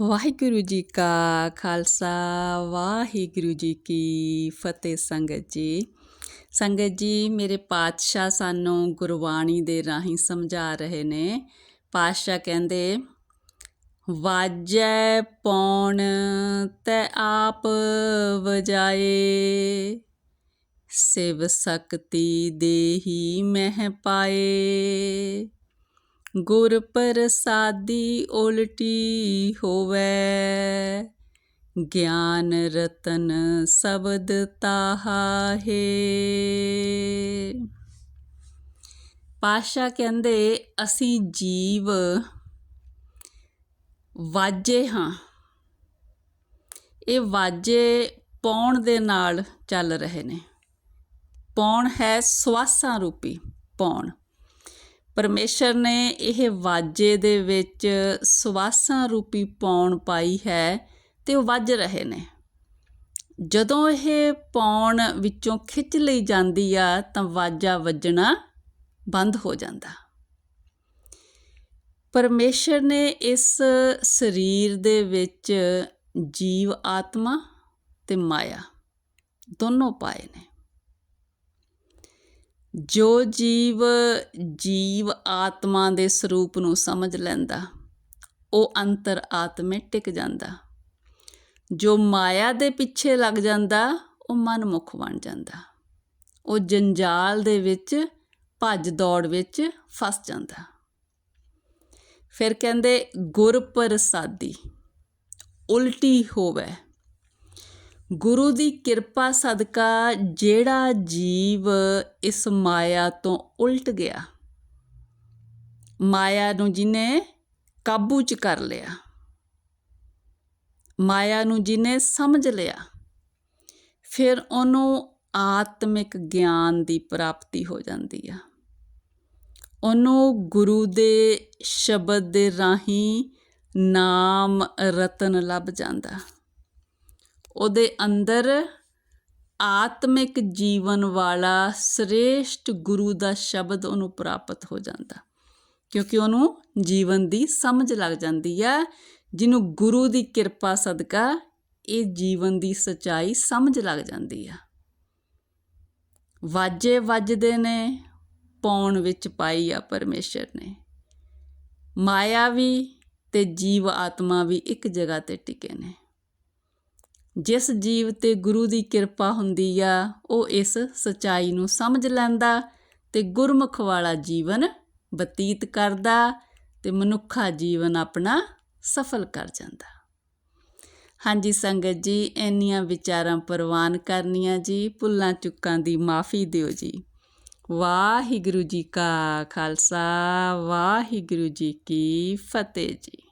ਵਾਹਿਗੁਰੂ ਜੀ ਕਾ ਖਾਲਸਾ, ਵਾਹਿਗੁਰੂ ਜੀ ਕੀ ਫਤਿਹ ਸੰਗਤ ਜੀ। ਸੰਗਤ ਜੀ, ਮੇਰੇ ਪਾਤਸ਼ਾਹ ਸਾਨੂੰ ਗੁਰਬਾਣੀ ਦੇ ਰਾਹੀਂ ਸਮਝਾ ਰਹੇ ਨੇ। ਪਾਤਸ਼ਾਹ ਕਹਿੰਦੇ, ਵਾਜੈ ਪੌਣ ਤੈ ਆਪ ਵਜਾਏ, ਸਿਵ ਸਕਤੀ ਦੇਹੀ ਮਹਿ ਪਾਏ। ਗੁਰ ਪ੍ਰਸਾਦੀ ਉਲਟੀ ਹੋਵੇ। ਗਿਆਨ ਰਤਨ ਸ਼ਬਦ ਤਾਹਾ ਹੈ ਪਾਸ਼ਾ ਕਹਿੰਦੇ, ਅਸੀਂ ਜੀਵ ਵਾਜੇ ਹਾਂ। ਇਹ ਵਾਜੇ ਪੌਣ ਦੇ ਨਾਲ ਚੱਲ ਰਹੇ ਨੇ। ਪੌਣ ਹੈ ਸਵਾਸਾਂ ਰੂਪੀ ਪੌਣ। ਪਰਮੇਸ਼ਰ ਨੇ ਇਹ ਵਾਜੇ ਦੇ ਵਿੱਚ ਸਵਾਸਾਂ ਰੂਪੀ ਪੌਣ ਪਾਈ ਹੈ ਤੇ ਉਹ ਵੱਜ ਰਹੇ ਨੇ। ਜਦੋਂ ਇਹ ਪੌਣ ਵਿੱਚੋਂ ਖਿੱਚ ਲਈ ਜਾਂਦੀ ਆ ਤਾਂ ਵਾਜਾ ਵੱਜਣਾ ਬੰਦ ਹੋ ਜਾਂਦਾ। ਪਰਮੇਸ਼ਰ ਨੇ ਇਸ ਸਰੀਰ ਦੇ ਵਿੱਚ ਜੀਵ ਆਤਮਾ ਤੇ ਮਾਇਆ ਦੋਨੋਂ ਪਾਏ ਨੇ। ਜੋ ਜੀਵ ਜੀਵ ਆਤਮਾ ਦੇ ਸਰੂਪ ਨੂੰ ਸਮਝ ਲੈਂਦਾ, ਉਹ ਅੰਤਰ ਆਤਮੇ ਟਿਕ ਜਾਂਦਾ। ਜੋ ਮਾਇਆ ਦੇ ਪਿੱਛੇ ਲੱਗ ਜਾਂਦਾ, ਉਹ ਮਨਮੁਖ ਬਣ ਜਾਂਦਾ। ਉਹ ਜੰਜਾਲ ਦੇ ਵਿੱਚ, ਭੱਜ ਦੌੜ ਵਿੱਚ ਫਸ ਜਾਂਦਾ। ਫਿਰ ਕਹਿੰਦੇ ਗੁਰ ਪ੍ਰਸਾਦੀ ਉਲਟੀ ਹੋਵੇ। ਗੁਰੂ ਦੀ ਕਿਰਪਾ ਸਦਕਾ ਜਿਹੜਾ ਜੀਵ ਇਸ ਮਾਇਆ ਤੋਂ ਉਲਟ ਗਿਆ। ਮਾਇਆ ਨੂੰ ਜਿਨੇ ਕਾਬੂ ਚ ਕਰ ਲਿਆ, ਮਾਇਆ ਨੂੰ ਜਿਨੇ ਸਮਝ ਲਿਆ, ਫਿਰ ਉਹਨੂੰ ਆਤਮਿਕ ਗਿਆਨ ਦੀ ਪ੍ਰਾਪਤੀ ਹੋ ਜਾਂਦੀ ਆ। ਉਹਨੂੰ ਗੁਰੂ ਦੇ ਸ਼ਬਦ ਦੇ ਰਾਹੀਂ ਨਾਮ ਰਤਨ ਲੱਭ ਜਾਂਦਾ। ਉਹਦੇ ਅੰਦਰ ਆਤਮਿਕ ਜੀਵਨ ਵਾਲਾ ਸ੍ਰੇਸ਼ਟ ਗੁਰੂ ਦਾ ਸ਼ਬਦ ਉਹਨੂੰ ਪ੍ਰਾਪਤ ਹੋ ਜਾਂਦਾ। ਕਿਉਂਕਿ ਉਹਨੂੰ ਜੀਵਨ ਦੀ ਸਮਝ ਲੱਗ ਜਾਂਦੀ ਹੈ ਜਿਹਨੂੰ ਗੁਰੂ ਦੀ ਕਿਰਪਾ ਸਦਕਾ ਇਹ ਜੀਵਨ ਦੀ ਸਚਾਈ ਸਮਝ ਲੱਗ ਜਾਂਦੀ ਆ। ਵਾਜੇ ਵੱਜਦੇ ਨੇ, ਪੌਣ ਵਿੱਚ ਪਾਈ ਆ ਪਰਮੇਸ਼ਰ ਨੇ। ਮਾਇਆ ਵੀ ਤੇ ਜੀਵ ਆਤਮਾ ਵੀ ਇੱਕ ਜਗ੍ਹਾ ਤੇ ਟਿਕੇ ਨੇ। ਜਿਸ ਜੀਵ ਤੇ ਗੁਰੂ ਦੀ ਕਿਰਪਾ ਹੁੰਦੀ ਆ, ਉਹ ਇਸ ਸਚਾਈ ਨੂੰ ਸਮਝ ਲੈਂਦਾ ਤੇ ਗੁਰਮੁਖ ਵਾਲਾ ਜੀਵਨ ਬਤੀਤ ਕਰਦਾ ਤੇ ਮਨੁੱਖਾ ਜੀਵਨ ਆਪਣਾ ਸਫਲ ਕਰ ਜਾਂਦਾ। ਹਾਂਜੀ ਸੰਗਤ ਜੀ, ਇੰਨੀਆਂ ਵਿਚਾਰਾਂ ਪ੍ਰਵਾਨ ਕਰਨੀਆਂ ਜੀ, ਭੁੱਲਾਂ ਚੁੱਕਾਂ ਦੀ ਮਾਫੀ ਦਿਓ ਜੀ। ਵਾਹਿਗੁਰੂ ਜੀ ਕਾ ਖਾਲਸਾ, ਵਾਹਿਗੁਰੂ ਜੀ ਕੀ ਫਤਿਹ ਜੀ।